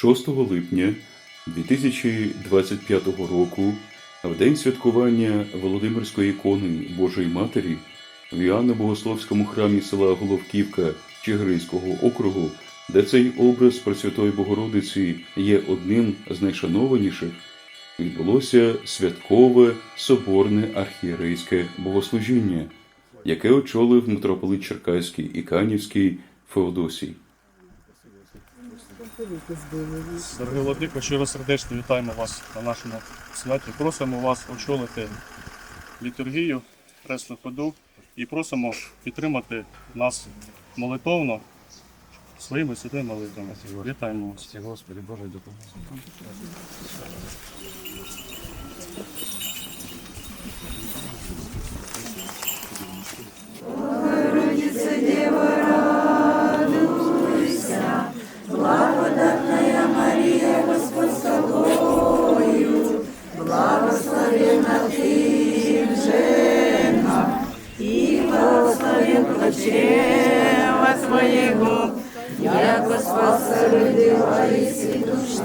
6 липня 2025 року, в день святкування Володимирської ікони Божої Матері в Іоанно-Богословському храмі села Головківка Чигиринського округу, де цей образ Пресвятої Богородиці є одним з найшанованіших, відбулося святкове соборне архієрейське богослужіння, яке очолив митрополит Черкаський і Канівський Феодосій. Дорогі Владико, щиро сердечно вітаємо вас на нашому святі. Просимо вас очолити літургію, пресну ходу і просимо підтримати нас молитовно своїми святими молитвами. Вітаємо вас. Господи, Боже, допомоги. Яко спаса родила и душ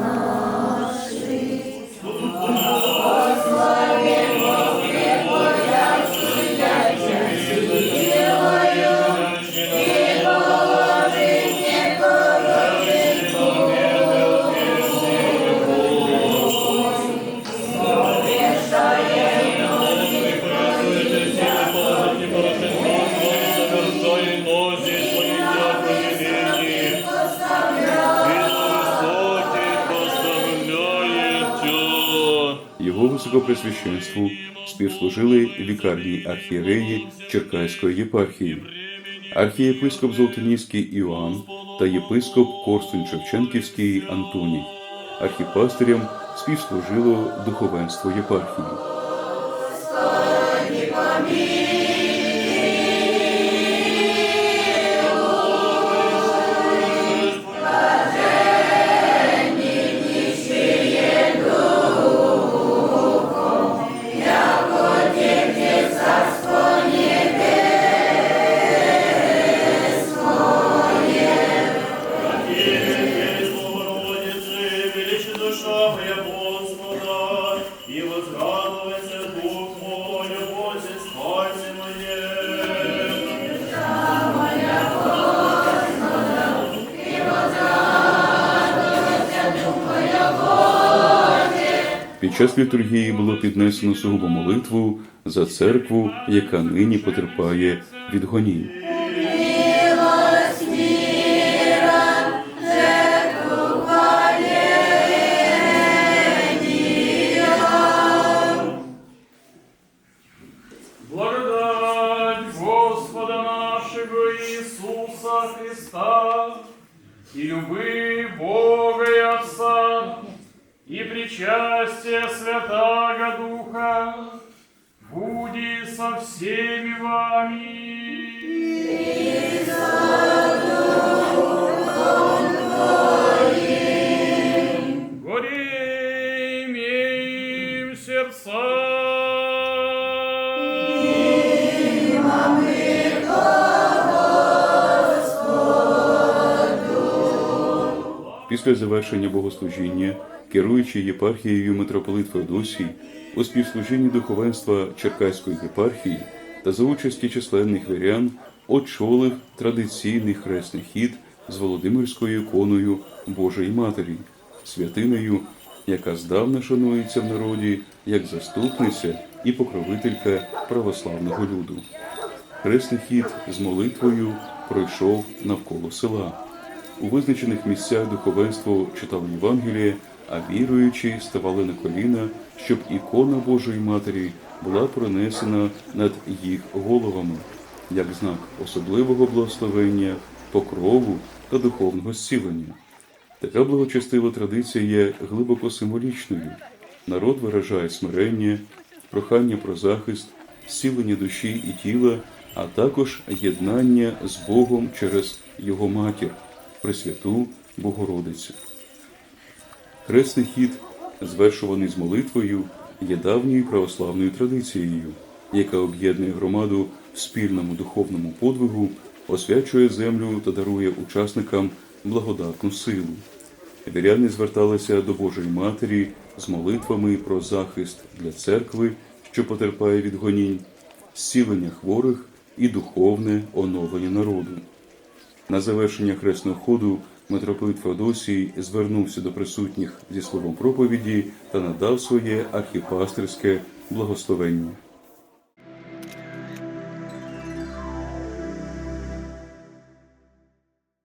високопресвященству співслужили вікарні архієреї Черкаської єпархії, архієпископ Золотоніський Іоанн та єпископ Корсунь Шевченківський Антоній. Архіпастирям співслужило духовенство єпархії. Під час літургії було піднесено сугубо молитву за церкву, яка нині потерпає від гонінь. Христа и любы Бога и Отца и причастие Святаго Духа буди со всеми вами. Горе имеем сердца. Після завершення богослужіння, керуючий єпархією митрополит Феодосій, у співслужінні духовенства Черкаської єпархії та за участі численних вірян очолив традиційний хресний хід з Володимирською іконою Божої Матері, святинею, яка здавна шанується в народі як заступниця і покровителька православного люду. Хресний хід з молитвою пройшов навколо села. У визначених місцях духовенство читало Євангеліє, а віруючі ставали на коліна, щоб ікона Божої Матері була пронесена над їх головами, як знак особливого благословення, покрову та духовного зцілення. Така благочестива традиція є глибоко символічною. Народ виражає смирення, прохання про захист, зцілення душі і тіла, а також єднання з Богом через Його матір, Пресвяту Богородицю. Хресний хід, звершуваний з молитвою, є давньою православною традицією, яка об'єднує громаду в спільному духовному подвигу, освячує землю та дарує учасникам благодатну силу. Віряни зверталися до Божої Матері з молитвами про захист для церкви, що потерпає від гонінь, зцілення хворих і духовне оновлення народу. На завершення хресного ходу митрополит Феодосій звернувся до присутніх зі словом проповіді та надав своє архіпастерське благословення.